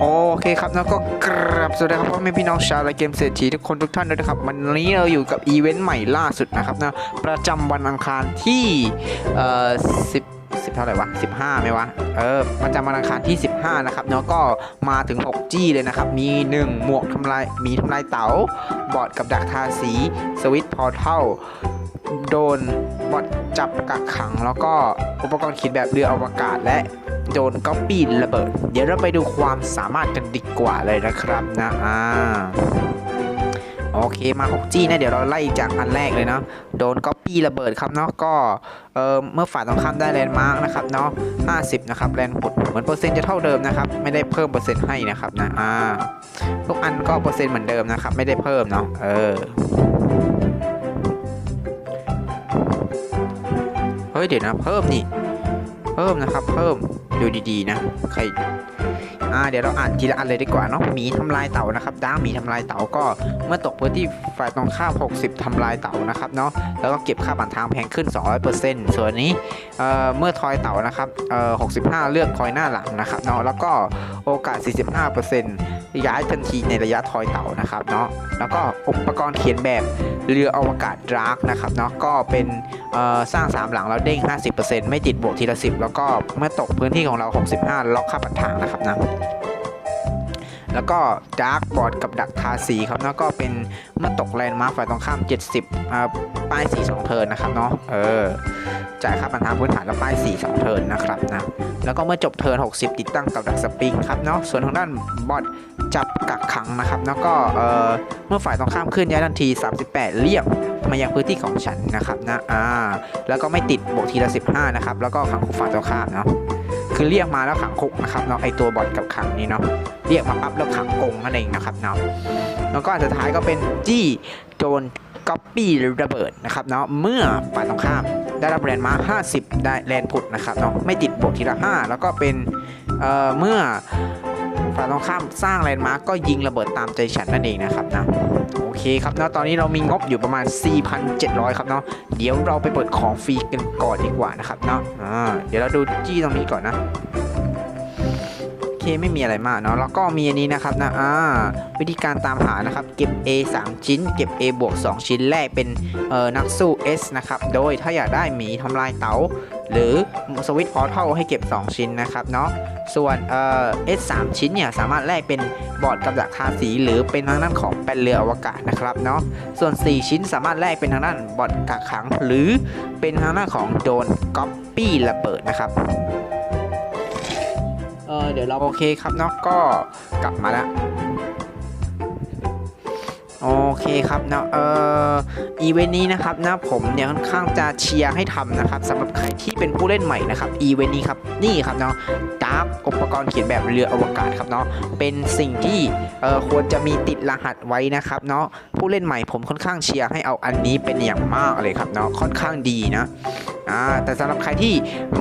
โอเคครับแล้วก็กราบสวัสดีครับพ่อแม่พี่น้องชาวและเกมเศรษฐีทุกคนทุกท่านด้วยนะครับวันนี้เราอยู่กับอีเวนต์ใหม่ล่าสุดนะครับนะประจำวันอังคารที่เอ่อสิบสิบเท่าไหร่วะ15ไหมวะเออประจำวันอังคารที่ 15 นะครับเนาะก็มาถึง 6 จี้เลยนะครับ มี 1 หมวกทำลายมีทำลายเต๋าบอดกับดักทาสีสวิตพอร์ทัล โดนบอดจับกักขัง แล้วก็อุปกรณ์ขีดแบบเรืออวกาศและโดนก๊อปปี้ระเบิด เดี๋ยวเราไปดูความสามารถกันดีกว่าเลยนะครับนะอ่าโอเคมา 6G นะเดี๋ยวเราไล่จากอันแรกเลยเนาะโดนก๊อปปี้ระเบิดครับเนาะก็เออเมื่อฝ่ายตรงข้ามได้แลนด์มาร์กนะครับเนาะ50 นะครับแลนด์ผุดเหมือนเปอร์เซ็นต์จะเท่าเดิมนะครับไม่ได้เพิ่มเปอร์เซ็นต์ให้นะครับนะอ่าทุกอันก็เปอร์เซ็นต์เหมือนเดิมนะครับไม่ได้เพิ่มเนาะเออ ฮ้ยเดี๋ยวนะ เพิ่มนี่ เพิ่มนะครับ เพิ่มดูดีๆนะใครอ่าเดี๋ยวเราอ่านทีละอันเลยดีกว่าเนาะหมีทำลายเต่านะครับด้าหมีทำลายเต่าก็เมื่อตกพื้นที่ฝ่ายตรงข้าม60ทำลายเต่านะครับเนาะแล้วก็เก็บค่าผ่านทางแพงขึ้น 200%ส่วนนี้เอ่อเมื่อทอยเต่านะครับเอ่อ65 เลือกทอยหน้าหลังนะครับเนาะแล้วก็โอกาส 45% ย้ายทันทีในระยะทอยเต่านะครับเนาะแล้วก็อุปกรณ์เขียนแบบเรืออวกาศดรากนะครับเนาะก็เป็นสร้าง 3 หลังแล้วเด้ง 50%ไม่ติดบวกทีละ 10 แล้วก็เมื่อตกพื้นที่ของเรา 65 ล็อกค่าปัดทางนะครับนะ แล้วก็ดาร์กบอร์ดกับดักทาสีครับแล้วก็เป็นเมื่อตกแลนด์มาร์คฝ่ายตรงข้าม 70อ่าป้ายสี2เทิร์นนะครับเนาะเออจ่ายค่าปัญหาพื้นฐานแล้วป้ายสี2เทิร์นนะครับนะแล้วก็เมื่อจบเทิร์น60 ติดตั้งกับดักสปริงครับเนาะส่วนทางด้านบอดจับกักขังนะครับแล้วก็เออเมื่อฝ่ายตรงข้ามขึ้นย้ายทันที 38 เรียกมายังพื้นที่ของฉันนะครับนะอ่าแล้วก็ไม่ติดบวกทีละ 15 นะครับ แล้วก็ขังคุกฝ่ายตรงข้ามเนาะ คือเรียกมาแล้วขังคุกนะครับเนาะไอตัวบอดกับขังนี้เนาะเรียกมาปั๊บแล้วขังกงนั่นเองนะครับเนาะแล้วก็อันสุดท้ายก็เป็นจี้โจนก๊อปปี้ระเบิดนะครับเนาะเมื่อฝ่ายตรงข้ามได้รับแลนด์มา50 ได้แลนด์พุดนะครับเนาะไม่ติดบวกทีละ 5 แล้วก็เป็นเอ่อเมื่อ ฝ่ายตรงข้ามสร้างแลนด์มาร์กก็ยิงระเบิดตามใจฉันนั่นเองนะครับนะโอเคครับเนาะตอนนี้เรามีงบอยู่ประมาณ 4,700 ครับเนาะเดี๋ยวเราไปเปิดของฟรีกันก่อนดีกว่านะครับเนาะอ่าเดี๋ยวเราดูจี้ตรงนี้ก่อนนะโอเคไม่มีอะไรมากเนาะแล้วก็มีอันนี้นะครับนะอ่าวิธีการตามหานะครับ เก็บ A 3 ชิ้น เก็บ A บวก2ชิ้นแรกเป็นเอ่อนักสู้ S นะครับ โดยถ้าอยากได้หมีทำลายเตา หรือสวิตพอร์ทัลให้เก็บ 2 ชิ้นนะครับเนาะส่วนเอ่อ S 3ชิ้นเนี่ยสามารถแลกเป็นบอร์ดกับดักทาสีหรือเป็นทางด้านของเป็นเรืออวกาศนะครับเนาะส่วน 4 ชิ้นสามารถแลกเป็นทางด้านบอร์ดกักขัง หรือเป็นทางด้านของโดนก๊อปปี้ระเบิดนะครับเออเดี๋ยวเราโอเคครับเนาะก็กลับมาแล้ว โอเคครับเนาะเอออีเวนต์นี้นะครับนะผมเนี่ยค่อนข้างจะเชียร์ให้ทำนะครับสำหรับใครที่เป็นผู้เล่นใหม่นะครับอีเวนต์นี้ครับนี่ครับเนาะดาร์กอุปกรณ์เขียนแบบเรืออวกาศครับเนาะเป็นสิ่งที่เออควรจะมีติดรหัสไว้นะครับเนาะผู้เล่นใหม่ผมค่อนข้างเชียร์ให้เอาอันนี้เป็นอย่างมากเลยครับเนาะค่อนข้างดีนะอ่าแต่สำหรับใครที่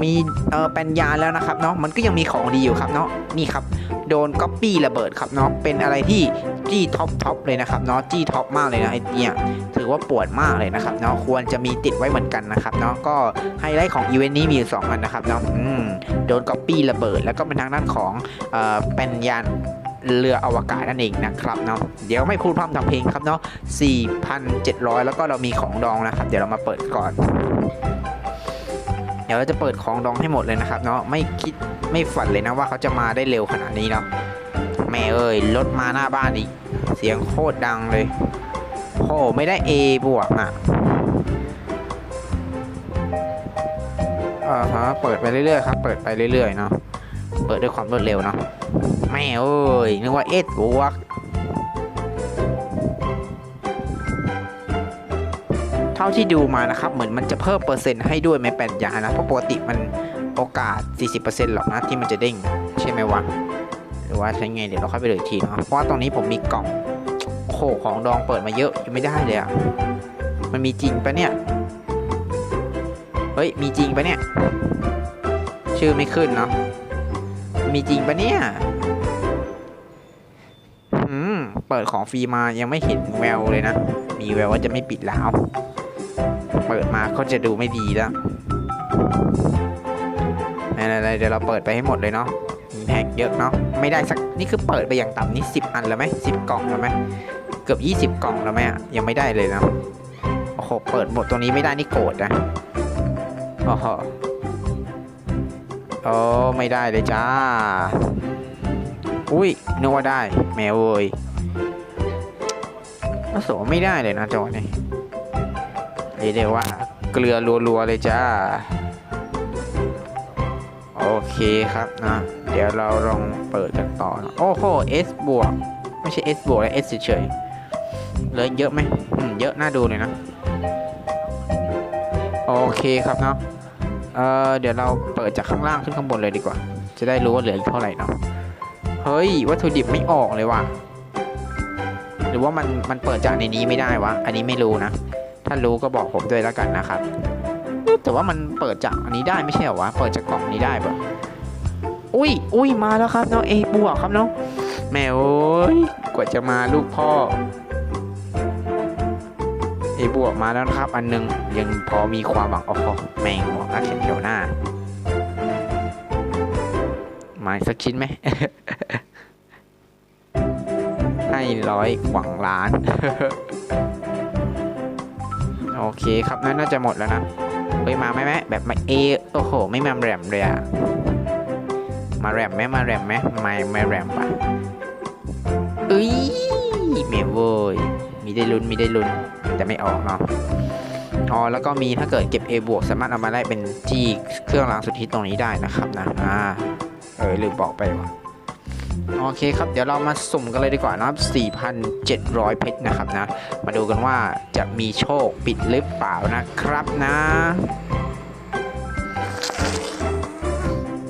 มีเอ่อปัญญาแล้วนะครับเนาะมันก็ยังมีของดีอยู่ครับเนาะนี่ครับ โดนก๊อปปี้ระเบิดครับเนาะเป็นอะไรที่จี้ท็อปท็อปเลยนะครับเนาะจี้ท็อปมากเลยนะไอเนี่ยถือว่าปวดมากเลยนะครับเนาะควรจะมีติดไว้เหมือนกันนะครับเนาะก็ไฮไลท์ของอีเวนต์นี้มีอยู่สองอันนะครับเนาะอืมโดนก๊อปปี้ระเบิด แล้วก็เป็นทางด้านของเอ่อเป็นยานเรืออวกาศนั่นเองนะครับเนาะเดี๋ยวไม่พูดพร่ำทำเพลงครับเนาะ4,700 แล้วก็เรามีของดองนะครับ เดี๋ยวเรามาเปิดก่อน เดี๋ยวเราจะเปิดของดองให้หมดเลยนะครับเนาะไม่คิดไม่ฝันเลยนะว่าเขาจะมาได้เร็วขนาดนี้เนาะแม่เอ้ยรถมาหน้าบ้านอีก เสียงโคตรดังเลยโอ้ไม่ได้ A บวกอะอ่าฮะเปิดไปเรื่อยๆครับเปิดไปเรื่อยๆเนาะเปิดด้วยความรวดเร็วเนาะแม่เอ้ยนึกว่า S บวกาที่ดูมานะครับ เหมือนมันจะเพิ่มเปอร์เซ็นต์ให้ด้วยไม่แปดอย่างนะเพราะปกติมันโอกาส 40%หรอกนะที่มันจะเด้งใช่ไหมวะหรือว่าใช้ไงเดี๋ยวเราค่อยไปดูอีกทีเนาะเพราะว่าตรงนี้ผมมีกล่องโอ้โหของดองเปิดมาเยอะยังไม่ได้เลยอะมันมีจริงปะเนี่ยเฮ้ยมีจริงปะเนี่ยชื่อไม่ขึ้นเนาะมีจริงปะเนี่ยอืมเปิดของฟรีมายังไม่เห็นแววเลยนะมีแววว่าจะไม่ปิดแล้ว เปิดมาก็จะดูไม่ดีแล้วอะไรๆเดี๋ยวเราเปิดไปให้หมดเลยเนาะแพ็คเยอะเนาะไม่ได้สักนี่คือเปิดไปอย่างต่ำนี่10 อันแล้วไหมสิบกล่องแล้วไหมเกือบ 20 กล่องแล้วไหมอะยังไม่ได้เลยนะโอ้โหเปิดหมดตรงนี้ไม่ได้นี่โกรธนะโอ้โหโอ้ไม่ได้เลยจ้าอุ้ยนึกว่าได้แมวเว้ยก็สไม่ได้เลยนะจอนี่ เรียกได้ว่าเกลือรัวๆเลยจ้า โอเคครับนะ เดี๋ยวเราลองเปิดกันต่อนะโอ้โห S บวก ไม่ใช่ S บวกและ S เฉยๆเลยเยอะไหมอืม เยอะน่าดูเลยนะ โอเคครับเนาะเออเดี๋ยวเราเปิดจากข้างล่างขึ้นข้างบนเลยดีกว่า จะได้รู้ว่าเหลือเท่าไหร่เนาะเฮ้ย วัตถุดิบไม่ออกเลยว่ะหรือว่ามันมันเปิดจากในนี้ไม่ได้วะ อันนี้ไม่รู้นะ ถ้ารู้ก็บอกผมด้วยแล้วกันนะครับ แต่ว่ามันเปิดจากอันนี้ได้ไม่ใช่เหรอวะ เปิดจากกล่องนี้ได้ปะอุ้ยอุ้ยมาแล้วครับน้องเอบวกครับน้องแมวโอ้ยกว่าจะมาลูกพ่อเอบวกมาแล้วนะครับ อันหนึงยังพอมีความหวังโอ้โหแมงหมอกนักเขียนแถวหน้ามาสักชิ้นไหมให้ร้อยหวังล้าน โอเคครับนั่นน่าจะหมดแล้วนะเฮ้ยมาไหมแม่แบบมาเอโอ้โห ไม่มาแรมเลยอะมาแรมไหมมาแรมไหมไม่ไม่แรมปะเอ้ยเมมโว้ยมีได้ลุ้นมีได้ลุ้นแต่ไม่ออกเนาะอ๋อแล้วก็มีถ้าเกิดเก็บ A บวกสามารถเอามาได้เป็นที่เครื่องรางสุดทธิตรงนี้ได้นะครับนะอ่าเออลืมบอกไปว่ะ โอเคครับเดี๋ยวเรามาสุ่มกันเลยดีกว่านะครับ 4,700 เพชรนะครับนะ มาดูกันว่าจะมีโชคปิดหรือเปล่านะครับนะ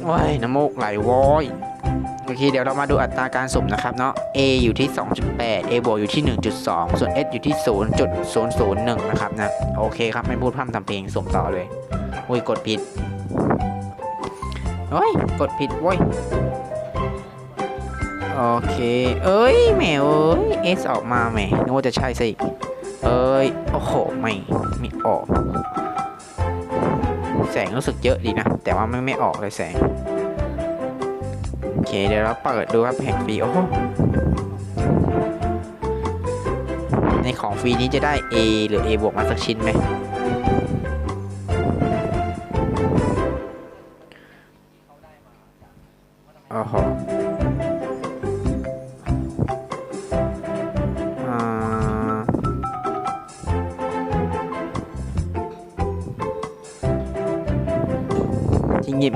ว้ายน้ำมูกไหลวอยโอเคเดี๋ยวเรามาดูอัตราการสุ่มนะครับเนาะ A อยู่ที่ 2.8 A บวกอยู่ที่ 1.2 ส่วน S อยู่ที่ 0.001 นะครับนะ โอเคครับ ไม่พูดพร่ำทำเพลงสุ่มต่อเลย อุ้ย กดผิดเฮ้ย กดผิดเว้ย โอเค เอ้ยแหมเอ้ย S ออกมาแหมนึกว่าจะใช่สิเอ้ย โอ้โห ไม่ไม่ออก แสงรู้สึกเยอะดีนะ แต่ว่าไม่ไม่ออกเลยแสง โอเค เดี๋ยวเราเปิดดูว่าแผงฟรีโอ้ในของฟรีนี้จะได้ A หรือ A บวกมาสักชิ้นไหม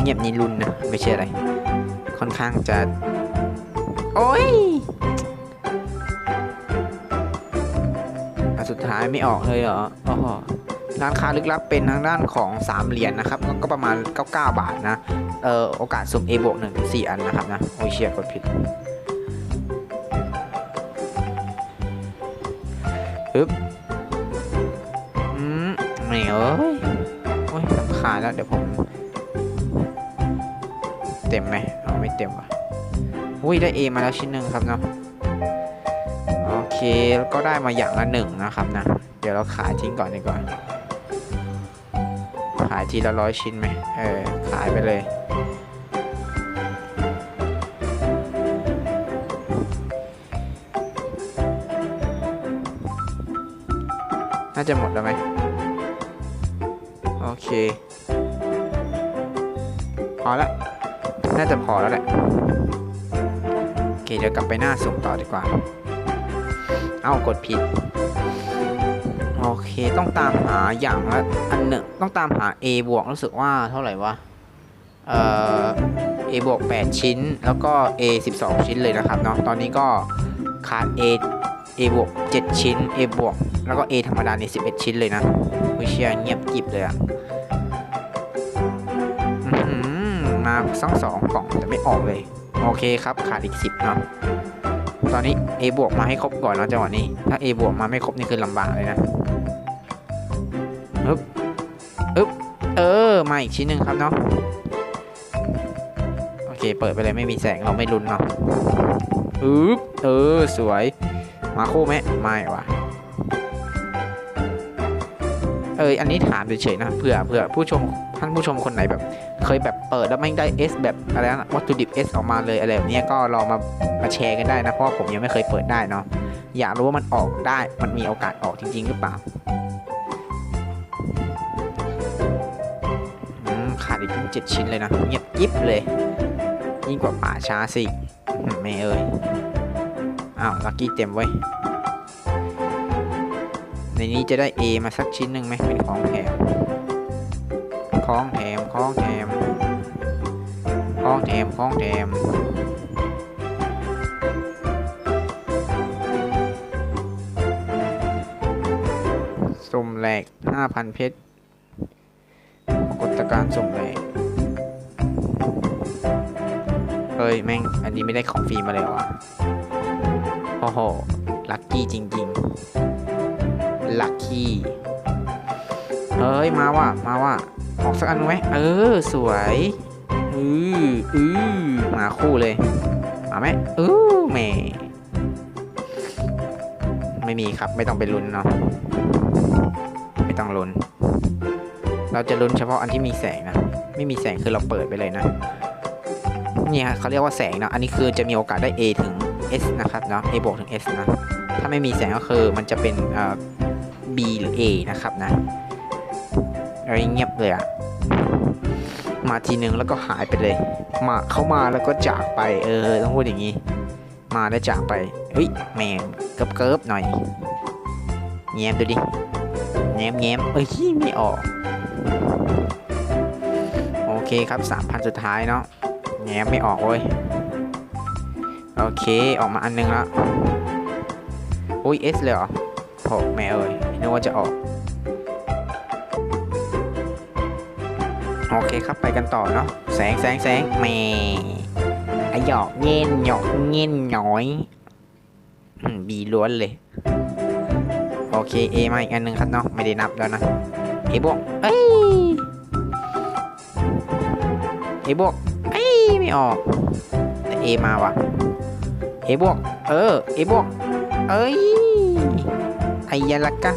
เงียบนี่รุนนะ ไม่ใช่อะไร ค่อนข้างจะ โอ้ยอสุดท้ายไม่ออกเลยเหรออ้โหร้านค้าลึกลับเป็นทางด้านของ 3 เหรียญนะครับ ก็ประมาณ 99 บาทนะ เอ่อ โอกาสสุ่ม A บวก1ถึง4อันนะครับนะ โอ้ยเชียกดผิดปึ๊บอืมไม่เอ้ยโอ้ยสำคาญแล้ว เดี๋ยวผม เต็มไหมเอาไม่เต็มว่ะอุ้ยได้ A มาแล้วชิ้นหนึ่งครับเนาะโอเคแล้วก็ได้มาอย่างละหนึ่งนะครับนะ เดี๋ยวเราขายทิ้งก่อนดีกว่าขายทีละร้อยชิ้นไหมเออขายไปเลยน่าจะหมดแล้วไหมโอเคพอละ น่าจะพอแล้วแหละโอเคเดี๋ยวกลับไปหน้าส่งต่อดีกว่า เอากดผิด โอเคต้องตามหาอย่างละอันหนึ่งต้องตามหา A บวกรู้สึกว่าเท่าไหร่วะ เอ่อ A บวก8ชิ้น แล้วก็ A 12 ชิ้นเลยนะครับเนาะตอนนี้ก็ขาด A A บวก7ชิ้น A บวกแล้วก็ A ธรรมดาใน11 ชิ้นเลยนะวิเชียเงียบกิบเลยอะ มาสังสองกล่องแต่ไม่ออกเลย โอเคครับขาดอีก10เนาะตอนนี้ A บวกมาให้ครบก่อนเนาะจังหวะนี้ ถ้า A บวกมาไม่ครบนี่คือลำบากเลยนะอึ๊บอึ๊บเออมาอีกชิ้นหนึ่งครับเนาะโอเค เปิดไปเลยไม่มีแสงเราไม่รุนเนาะอึ๊บเออสวยมาคู่ไหมไม่ว่ะเอออันนี้ถามเฉยๆนะเผื่อเผื่อผู้ชมท่านผู้ชมคนไหนแบบ เคยแบบเปิดแล้วไม่ได้ S แบบอะไรนะวัตถุดิบ S ออกมาเลยอะไรแบบนี้ก็ลองมามาแชร์กันได้นะเพราะผมยังไม่เคยเปิดได้เนาะอยากรู้ว่ามันออกได้มันมีโอกาสออกจริง ๆ หรือเปล่าขาดอีกเจ็ดชิ้นเลยนะเงียบกิ๊บเลย ยิ่งกว่าป่าช้าสิอืมไม่เอ่ยอ้าวลัคกี้เต็มไว้ในนี้จะได้ A มาสักชิ้นหนึ่งไหมเป็นของแถม ของแถมของแถมของแถมของแถมสุ่มแหลก 5,000 เพชรปรากฏการณ์สุ่มแหลก เฮ้ย แม่ง อันนี้ไม่ได้ของฟรีมาเลยวะโอ้โห ลัคกี้จริง ๆ ลัคกี้ เฮ้ย มาว่ะ มาว่ะ ออกสักอันไหมเออ สวยอืออือมาคู่เลย มาไหมอือแม่ไม่มีครับ ไม่ต้องไปลุ้นเนาะไม่ต้องลุ้น เราจะลุ้นเฉพาะอันที่มีแสงนะ ไม่มีแสงคือเราเปิดไปเลยนะนี่ฮะเขาเรียกว่าแสงนะอันนี้คือจะมีโอกาสได้ A ถึง S นะครับเนาะ A บวกถึง S นะ ถ้าไม่มีแสงก็คือมันจะเป็นเอ่อ B หรือ A นะครับนะ อะไรเงียบเลยอะมาทีนึงแล้วก็หายไปเลย มาเข้ามาแล้วก็จากไป เออต้องพูดอย่างนี้ มาแล้วจากไปเฮ้ยแมงเกิบเกิบๆหน่อยแง้มดูดิแง้มแง้มเอ้ยไม่ออก โอเคครับสามพันสุดท้ายเนาะแง้มไม่ออกเว้ยโอเคออกมาอันนึงแล้วอุ้ยเอสเลยเหรอโหแม่เอ้ยนึกว่าจะออก โอเคครับไปกันต่อเนาะแสงแสงแสงแม่ไอหยอกเงี้ยนหยอกเงี้ยนหน่อยบีล้วนเลย โอเคเอมาอีกอันหนึ่งครับเนาะไม่ได้นับแล้วนะเอบวกเอ้ยเอบวกเอ้ยไม่ออกแต่เอมาว่ะเอบวกเออเอบวกเอ้ยไอยาลักกะ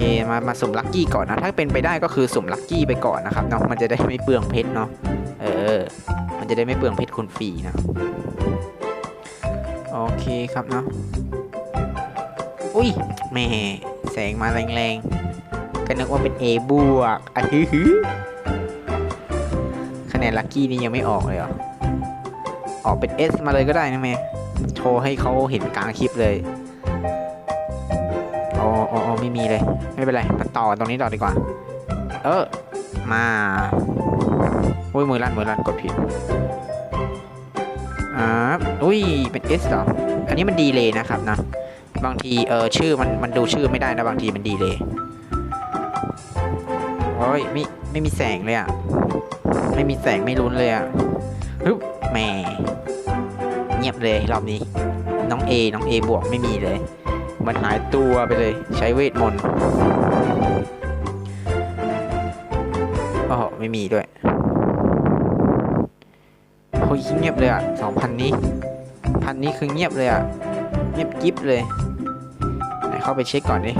เคมามาสุ่มลัคกี้ก่อนนะ ถ้าเป็นไปได้ก็คือสุ่มลัคกี้ไปก่อนนะครับเนาะมันจะได้ไม่เปลืองเพชรเนาะเออ มันจะได้ไม่เปลืองเพชรคุณฟรีนะโอเคครับเนาะอุ้ยแม่แสงมาแรงๆก็นึกว่าเป็น A บวกอะฮึฮึคะแนนลัคกี้นี่ยังไม่ออกเลยเหรอออกเป็น S มาเลยก็ได้นะแม่โชว์ให้เขาเห็นกลางคลิปเลย ไม่มีเลย ไม่เป็นไรมาต่อตรงนี้ต่อดีกว่า เออ มาอุ้ยมือลั่นมือลั่นกดผิดอ่าอุ้ยเป็น S เหรออันนี้มันดีเลยนะครับนะบางทีเออชื่อมันมันดูชื่อไม่ได้นะบางทีมันดีเลยโอ้ยไม่ไม่มีแสงเลยอะไม่มีแสงไม่ลุ้นเลยอะฮึบแหม่เงียบเลยรอบนี้ น้อง A น้อง A บวกไม่มีเลย มันหายตัวไปเลย ใช้เวทมนต์โอ้โหไม่มีด้วยโอ้ยเงียบเลยอะสองพันนี้ พันนี้คือเงียบเลยอะ เงียบกิ๊บเลยไหนเข้าไปเช็คก่อนดิ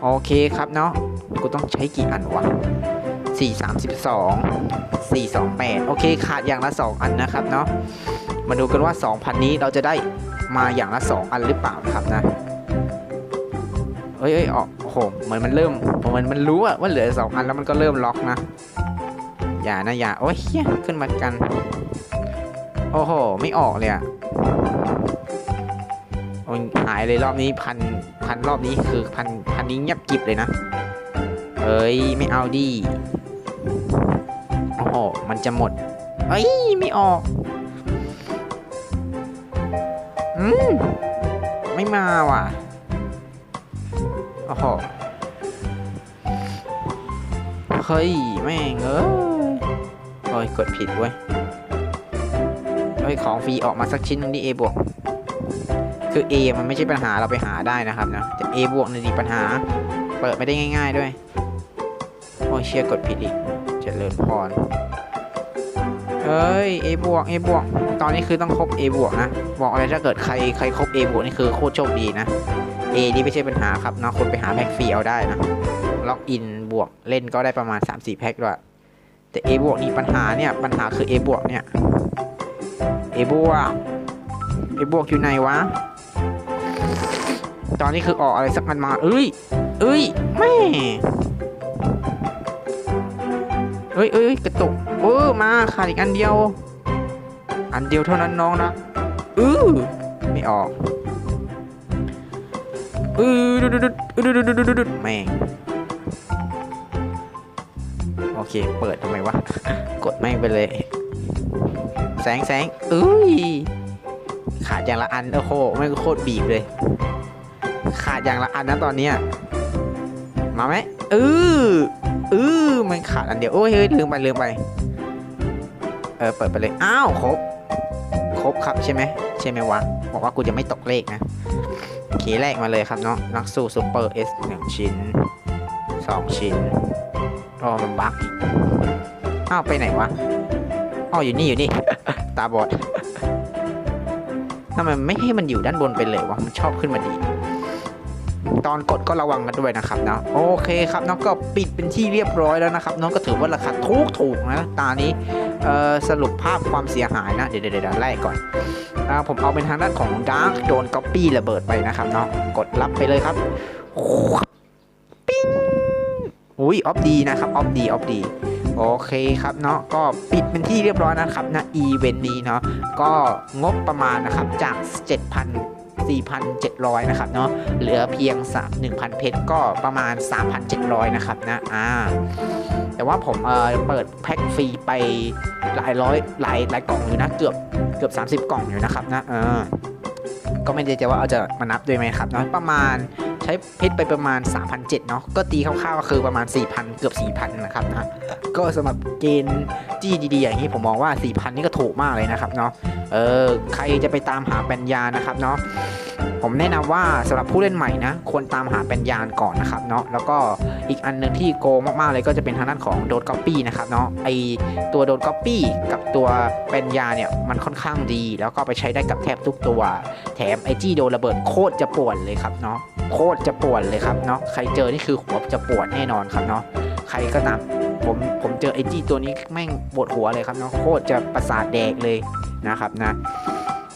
โอเคครับเนาะ กูต้องใช้กี่อันวะสี่สามสิบสองสี่สองแปดโอเค ขาดอย่างละสองอันนะครับเนาะ มาดูกันว่าสองพันนี้เราจะได้มาอย่างละสองอันหรือเปล่าครับนะ เอ้ยเอ้ยอกโอ้โหเหมือนมันเริ่มเหมือนมันรู้อะว่าเหลือสองอันแล้วมันก็เริ่มล็อกนะอย่านะอย่าโอ้ยเฮียขึ้นมากัน โอ้โห ไม่ออกเลยอะโอ้ยหายเลยรอบนี้พันพันรอบนี้คือพันพันนี้เงียบกิบเลยนะเอ้ยไม่เอาดิโอ้โหมันจะหมดเอ้ยไม่ออกอืมไม่มาว่ะ โอ้โหเฮ้ย แม่งเอ้ยโอ้ยกดผิดเว้ยเฮ้ย ของฟรีออกมาสักชิ้นนึงดิ A บวก คือ A มันไม่ใช่ปัญหาเราไปหาได้นะครับนะ แต่ A บวกนี่ดิปัญหา เปิดไม่ได้ง่าย ๆด้วย โอ้ยเชียกดผิดอีกเจริญพรเอ้ย A บวก A บวก ตอนนี้คือต้องครบ A บวกนะ บอกอะไรถ้าเกิดใครใครครบ A บวกนี่คือโคตรโชคดีนะ A นี่ไม่ใช่ปัญหาครับนะคนไปหาแพ็กฟรีเอาได้นะ ล็อกอินบวกเล่นก็ได้ประมาณ 3-4 แพ็คด้วย แต่ A บวกนี่ปัญหาเนี่ย ปัญหาคือ A บวกเนี่ย A บวก A บวกอยู่ไหนวะ ตอนนี้คือออกอะไรสักอันมา เอ้ย เอ้ยแม่เอ้ยเอ้ยกระตุกเออมาขาดอีกอันเดียว อันเดียวเท่านั้นน้องนะเออไม่ออก ออดุดดุดดุดดุดดุดุดุดแม่งโอเค เปิดทำไมวะ กดแม่งไปเลย แสงแสงเอ้ย ขาดอย่างละอันโอ้โหแม่งโคตรบีบเลย ขาดอย่างละอันนะตอนเนี้ยมาไหมเออเออมันขาดอันเดียวโอ้ยเฮ้ยลืมไปลืมไป เออเปิดไปเลย อ้าวครบ ครบครับใช่ไหมใช่ไหมวะ บอกว่ากูจะไม่ตกเลขนะ โอเคแรกมาเลยครับเนาะนักสู้ซูเปอร์เอสหนึ่งชิ้นสองชิ้นอ๋อมันบักอ้าวไปไหนวะอ๋ออยู่นี่อยู่นี่ ตาบอดทำไมไม่ให้มันอยู่ด้านบนไปเลยวะมันชอบขึ้นมาดี ตอนกดก็ระวังกันด้วยนะครับเนาะโอเคครับน้องก็ปิดเป็นที่เรียบร้อยแล้วนะครับ น้องก็ถือว่าราคาถูกถูกนะตานี้เอ่อสรุปภาพความเสียหายนะ เดี๋ยวเดี๋ยวเดี๋ยวแรกก่อน ผมเอาเป็นทางด้านของดาร์กโดนก๊อปปี้ระเบิดไปนะครับเนาะกดรับไปเลยครับปิ้งอุ้ยออฟดีนะครับออฟดีออฟดีโอเคครับเนาะก็ปิดเป็นที่เรียบร้อยนะครับนะอีเวนต์นี้เนาะก็งบประมาณนะครับจาก 7,000 4,700 นะครับเนาะเหลือเพียง 3 1,000 เพชรก็ประมาณ 3,700 นะครับนะอ่าแต่ว่าผมเออเปิดแพ็คฟรีไปหลายร้อยหลายหลายกล่องอยู่นะเกือบเกือบ 30 กล่องอยู่นะครับนะเออก็ไม่ได้จะว่าเอาจะมานับด้วยไหมครับเนาะประมาณใช้เพชรไปประมาณ3,700เนาะก็ตีคร่าวๆก็คือประมาณ 4,000 เกือบ 4,000 นะครับนะก็สำหรับเกณฑ์จี้ดีๆ อย่างนี้ผมมองว่า 4,000 นี่ก็ถูกมากเลยนะครับเนาะเออใครจะไปตามหาปัญญานะครับเนาะผมแนะนำว่าสำหรับผู้เล่นใหม่นะควรตามหาปัญญาก่อนนะครับเนาะแล้วก็อีกอันหนึ่งที่โกงมากๆเลยก็จะเป็นทางด้านของโดนก๊อปปี้นะครับเนาะไอตัวโดนก๊อปปี้กับตัวปัญญาเนี่ยมันค่อนข้างดี แล้วก็ไปใช้ได้กับแทบทุกตัวแถมไอจี้โดนระเบิดโคตรจะปวดเลยครับเนาะโคตรจะปวดเลยครับเนาะใครเจอนี่คือหัวจะปวดแน่นอนครับเนาะใครก็ตามผมผมเจอไอจี้ตัวนี้แม่งปวดหัวเลยครับเนาะโคตรจะประสาทแดกเลยนะครับนะ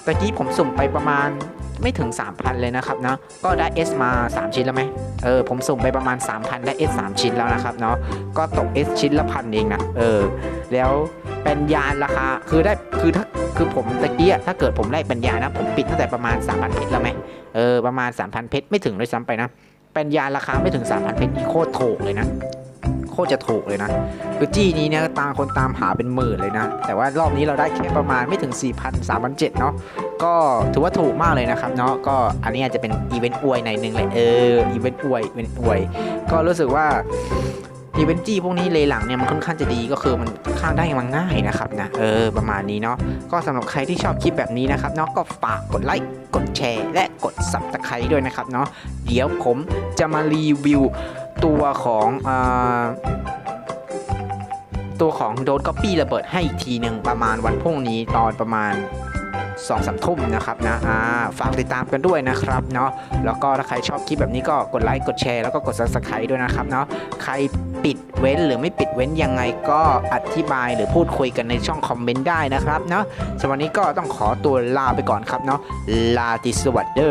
ตะกี้ผมสุ่มไปประมาณ ไม่ถึง 3,000 เลยนะครับเนาะก็ได้ S มา 3 ชิ้นแล้วไหมเออผมสุ่มไปประมาณ 3,000 ได้ S 3 ชิ้นแล้วนะครับเนาะก็ตก S ชิ้นละพันเองนะเออแล้วเป็นยานราคาคือได้คือถ้าคือผมตะกี้อะถ้าเกิดผมได้เป็นยานะ ผมปิดตั้งแต่ประมาณ 3,000 เพชรแล้วไหมเออประมาณ 3,000 เพชรไม่ถึงเลยซ้ำไปนะเป็นยานราคาไม่ถึง 3,000 เพชรโคตรถูกเลยนะ ตรจะถูกเลยนะ คือจี้นี้เนี่ยตามคนตามหาเป็นหมื่นเลยนะ แต่ว่ารอบนี้เราได้แค่ประมาณไม่ถึง 4,000 3,700เนาะก็ถือว่าถูกมากเลยนะครับเนาะก็อันนี้อาจจะเป็นอีเวนต์อวยในหนึ่งเลยเอออีเวนต์อวยอีเวนต์อวย ก็รู้สึกว่าอีเวนต์จี้พวกนี้เลยหลังเนี่ยมันค่อนข้างจะดีก็คือมันค่อนข้างได้มาง่ายนะครับนะเออประมาณนี้เนาะก็สำหรับใครที่ชอบคลิปแบบนี้นะครับเนาะก็ฝากกดไลค์กดแชร์ และกด subscribe ด้วยนะครับเนาะเดี๋ยวผมจะมารีวิว ตัวของอตัวของโดนก๊อปปี้ระเบิดให้อีกทีหนึ่งประมาณวันพรุ่งนี้ตอนประมาณ2องสามทุ่มนะครับนะอ่าฝากติดตามกันด้วยนะครับเนาะแล้วก็ถ้าใครชอบคลิปแบบนี้ก็กดไลค์กดแชร์แล้วก็กด subscribe ด้วยนะครับเนาะใครปิดเว้นหรือไม่ปิดเว้นยังไงก็อธิบายหรือพูดคุยกันในช่องคอมเมนต์ได้นะครับเนาะสำหรับวันนี้ก็ต้องขอตัวลาไปก่อนครับเนาะลาติสวัสดี